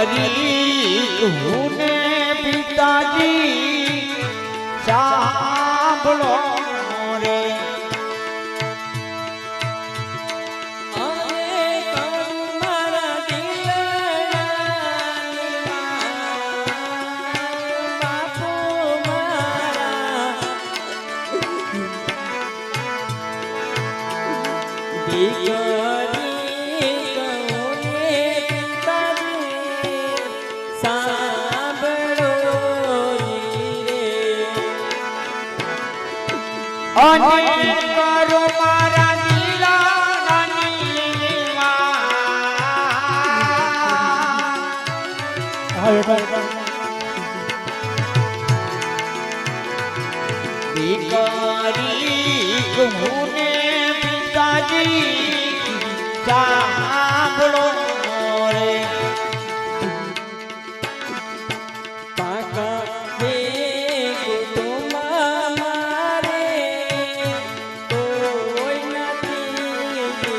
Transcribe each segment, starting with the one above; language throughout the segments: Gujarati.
તારી હું પિતાજી સાંભળો. દીકરી ગુને પિતાજી સાંભળો રે પાકા દે કુટુંબા મારે કોઈ નથી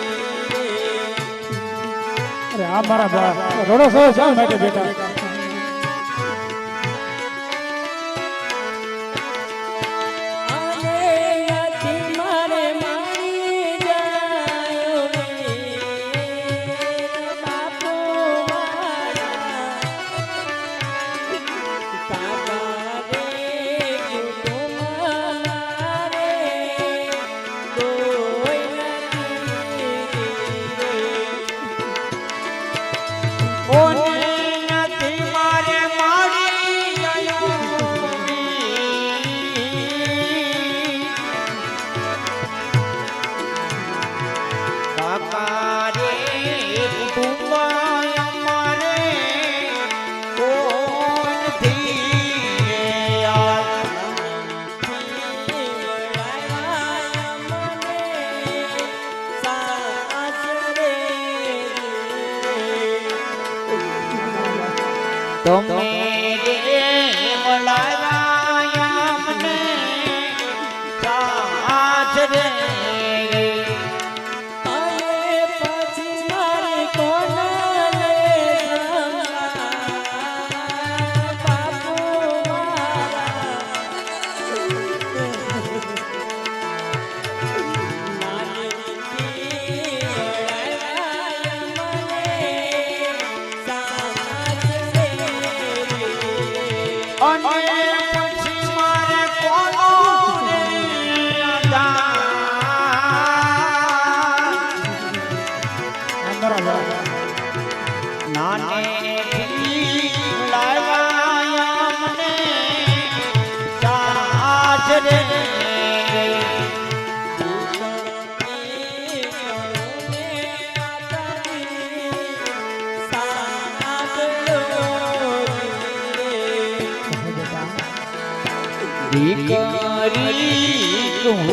દીકરી તું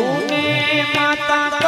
માતા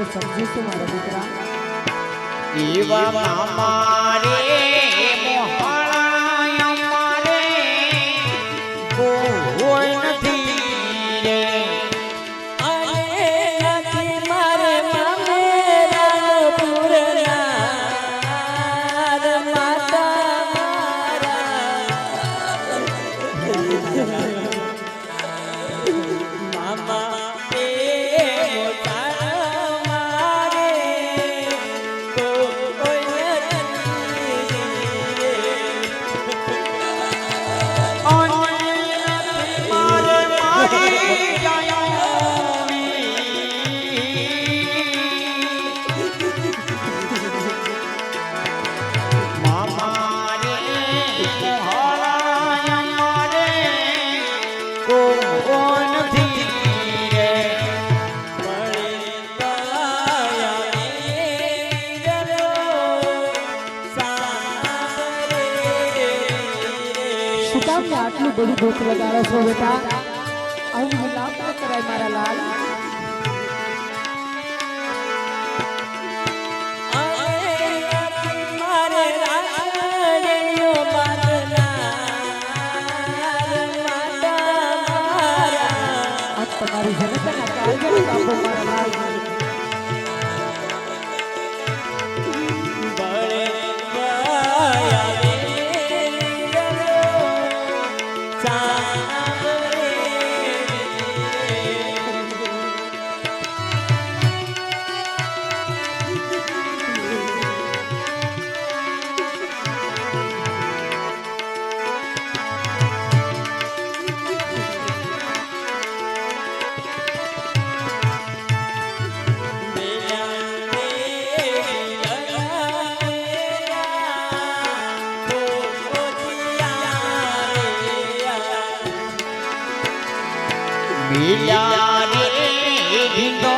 તો સમજીશું મારા દીકરા? એવામાં આટલું બધું દુઃખ લગાડો છો બેટા? આવું વિલાપ ન કરાય મારા લાલ તમારી જનતાના કાર્યક્રમ આપો મારા લાલ time. y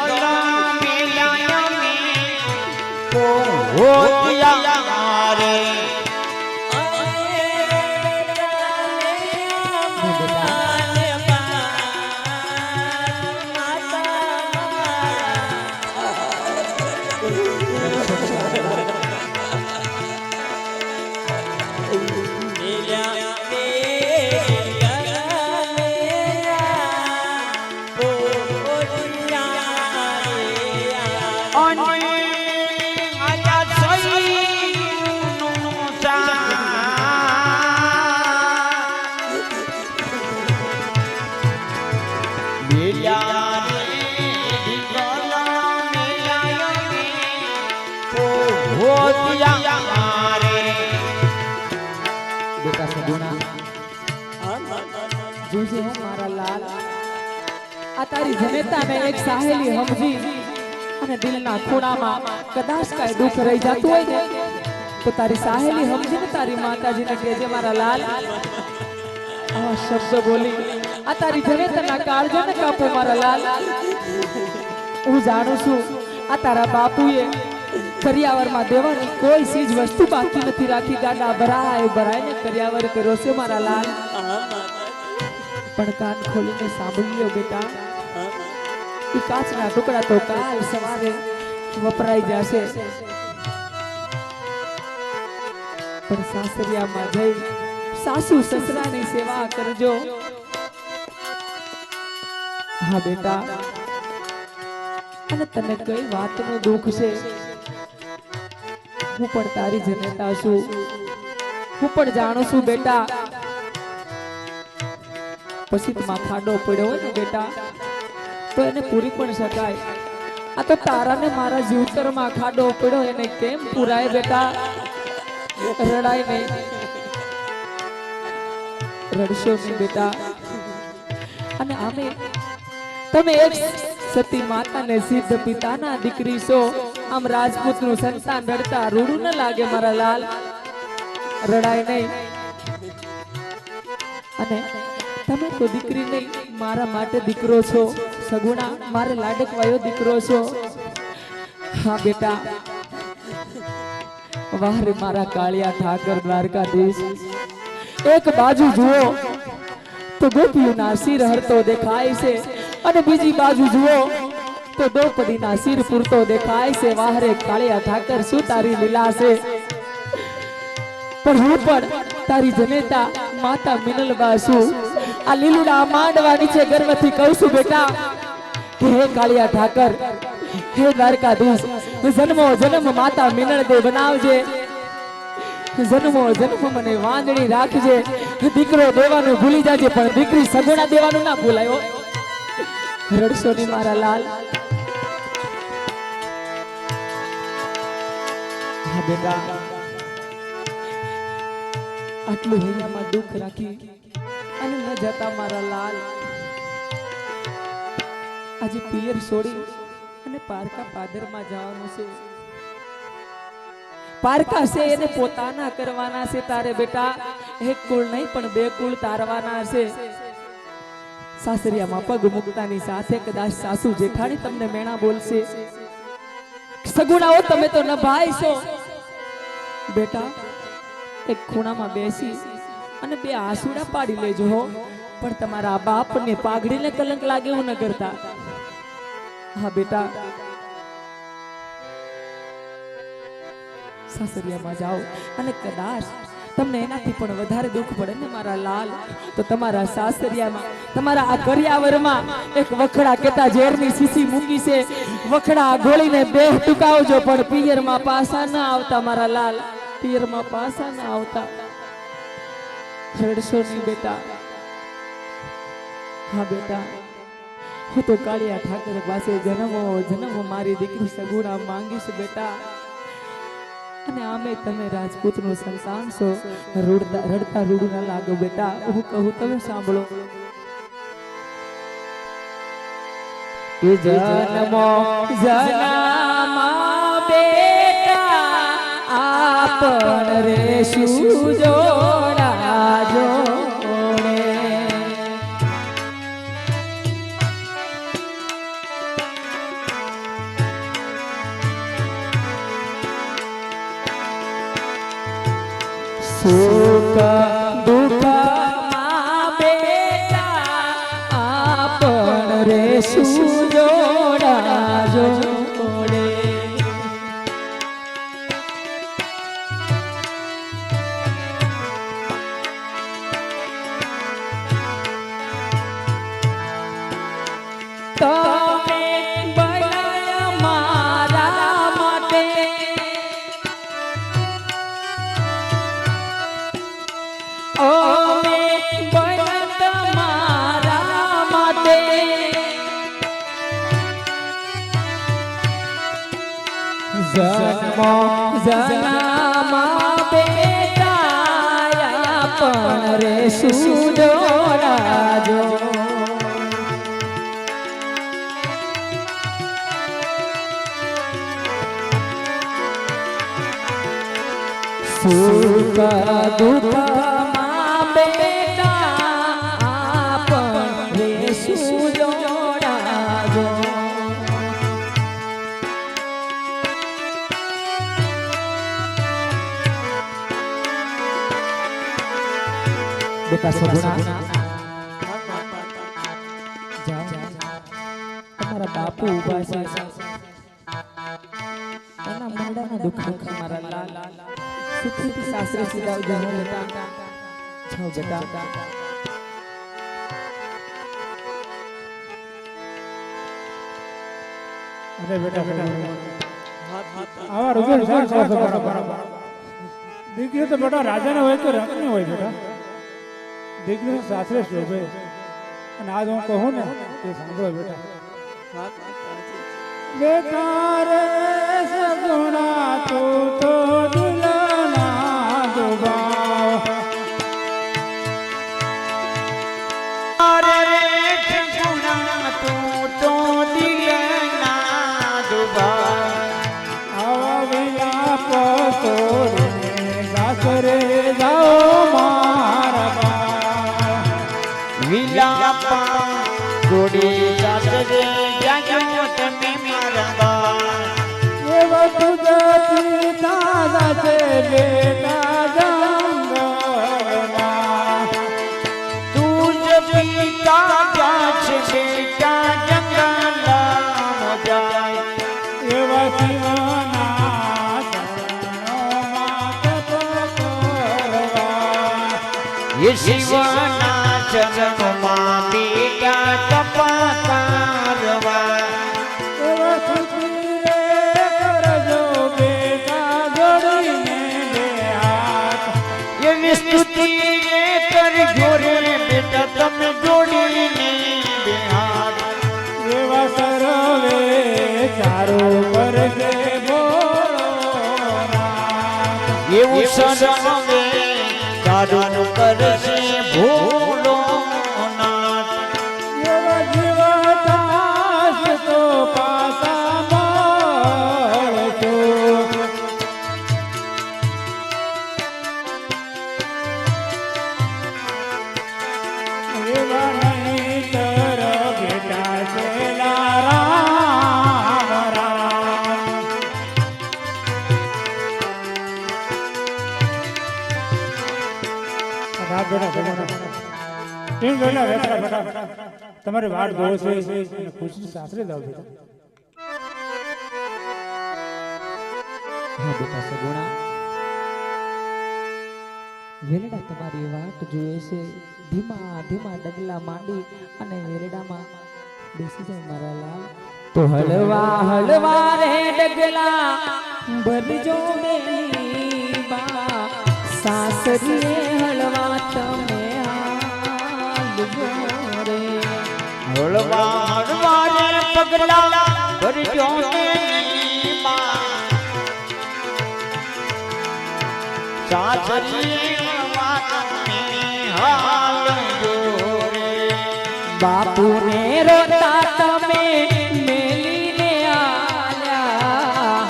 તારી જનેતાને એક સાહેલી સમજી અને દિલના ખૂણામાં કદાચ કાંઈ દુઃખ રહી જતું હોય ને, તો તારી સાહેલી સમજીને તારી માતાજીને કહેજે, મારા લાલ. આવા શબ્દ બોલી, આ તારી જનેતાના કાળજાને કાપો, મારા લાલ. હું જાણું છું, આ તારા બાપુએ કરિયાવરમાં દેવાની કોઈ ચીજ વસ્તુ બાકી નથી રાખી, ગાડા ભરાય, ભરાયને કરિયાવર કર્યો છે, મારા લાલ. પણ કાન ખોલીને સાંભળી બેટા. કાચના ટુકડા તો કાલ સવારે વપરાઈ જશે. પણ સાસરિયામાં જઈ સાસુ સસરાની સેવા કરજો. હા બેટા. અને તને કઈ વાતનું દુઃખ છે? હું પણ તારી જનતા છું. હું પણ જાણું છું બેટા. પછી તમા ખાડો પડ્યો હોય ને બેટા. તો એને પૂરી પણ શકાય. આ તો તારાને મારા જીવતરમાં ખાડો પડ્યો એને કેમ પૂરાય બેટા? રડાય નહીં. રડશો નહીં બેટા. અને અમે તમે એક સતી માતાને સિદ્ધ પિતાના દીકરી છો. આમ રાજપૂતનું સંતાન રડતા રૂડું ન લાગે મારા લાલ. રડાય નહીં. અને તમે તો દીકરી નહીં, મારા માટે દીકરો છો. સગુણા, મારે લાડકવાયો દીકરો છો. હા, બેટા. વાહરે મારા કાળિયા ઠાકર દ્વારકાધીશ. એક બાજુ જુઓ, તો ગોપીઓના સિર હરતો દેખાય છે. અને બીજી બાજુ જુઓ, તો દ્રૌપદીના સિર પૂરતો દેખાય છે. વાહરે કાળિયા ઠાકર, શું તારી લીલા છે? પણ હું પણ તારી જનેતા માતા મિનલબા છું. આ લીલુડા માંડવા નીચે ગર્વથી કહું છું, બેટા. કે હે કાળિયા ઠાકર, હે દ્વારકાધીશ, જન્મો જન્મ માતા મિનળ દે બનાવજે. જન્મો જન્મ મને વાંદણી રાખજે. દીકરો દેવાનું ભૂલી જાજે, પણ દીકરી સગોડા દેવાનું ના ભૂલાયો રડશો ની મારા લાલ. બેટા. આટલું હૈયામાં દુઃખ રાખી અને ન જતા મારા લાલ. આજે પિયર છોડી અને પારકા પાદરમાં જવાનું છે. પારકા છે એને પોતાના કરવાના છે તારે બેટા. એક કુળ નહીં, પણ બે કુળ તારવાના છે. સાસરિયામાં પગ મુકતાની સાથે કદાચ સાસુ જેઠાણી તમને મેણા બોલશે. સગુણાઓ, તમે તો નભાઈ છો. બેટા, એક ખૂણામાં બેસી અને બે આસુડા પાડી લેજો હો. પણ તમારા બાપને પાઘડીને કલંક લાગે એવું ન કરતા. હા, બેટા. સાસરિયામાં જાઓ અને કદાચ તમને એનાથી પણ વધારે દુઃખ પડે ને મારા લાલ. તો તમારા સાસરિયામાં, તમારા આ કરિયાવરમાં એક વખડા કેતા ઝેરની સીસી મૂકી છે. વખડા ગોળીને બે ટુકાવજો, પણ પિયરમાં પાસા ના આવતા મારા લાલ. પિયરમાં પાસા ના આવતા. રડશો નહીં, બેટા. હા, બેટા. હું તો કાળિયા ઠાકર પાસે જન્મો જન્મો મારી દીકરી સગુણા માંગીશ બેટા. અને આમે તમે રાજપૂતનું સંતાન છો. રડતા રડતા રૂડું ના લાગો બેટા. હું કહું, તમે સાંભળો. એ જન્મો જનામા બેટા, આપણ રે શું સુખ દુઃખમાં બેટા આપણ રે સુજોડા જન્મો બેટાયા પણ રે સુખ દુઃખમાં બેટા સગુણા તમારા બાપુ ઊભા છે એના મંડાના દુઃખ દુઃખ મારા લાલ સુખીથી સાસરે સીધા જાઓ લેતા છો બેટા અરે બેટા બેટા આવા બરાબર દીકરી તો બેટા રાજાને હોય કે રંગની હોય બેટા. દીકરી તો સાસરે શોભે. અને આજ હું કહું ને તે સાંભળો બેટા. બેટા રે સગુણા તું તો. શિવના ચરણમાં બેટા તપા કરવા એવા સુખી રે કરજો બેટા જોડીને બે હાથ. એવી સ્તુતિ રે કરજો રે બેટા તમે જોડીને બે હાથ એવા સર્વે ચારો કરજે ભોળોનાથ. એવું સર્વે કેમ ગયેલા બેટા તમારી વાટ જોવો છે ખુશી સાસરે જાવ બેટા. વેલડા તમારી વાટ જુએ છે. ધીમા ધીમા ડગલા માંડી અને વેલડામાં બેસી જાય મારા લાલ. તો હળવા હળવા રે ડગલા ભરજો મેલી બા. પગલા ભરજો સાસરી વાતને હાલજો રે બાપુને રોતા તમે મેલીને આલ્યા.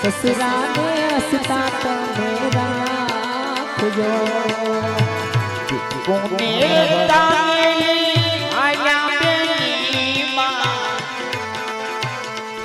સસરાને હસતા તમે રાખજો. કોને તામેલી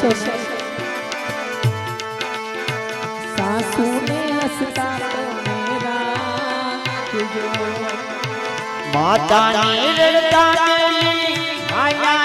રડશો સાસુને હસતા માતાની રડતાની આયા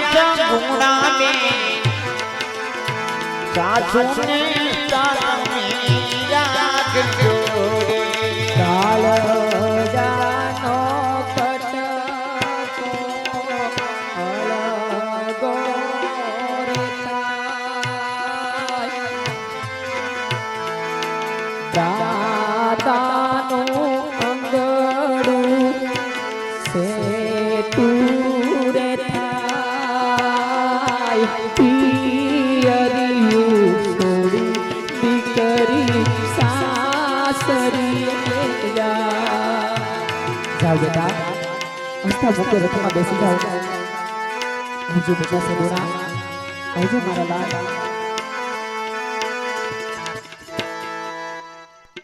જાઓ બેટા હસતા મુકે રથમાં બેસી જાઓ. આવજો બેટા સગોરા આવજો મારા લાલ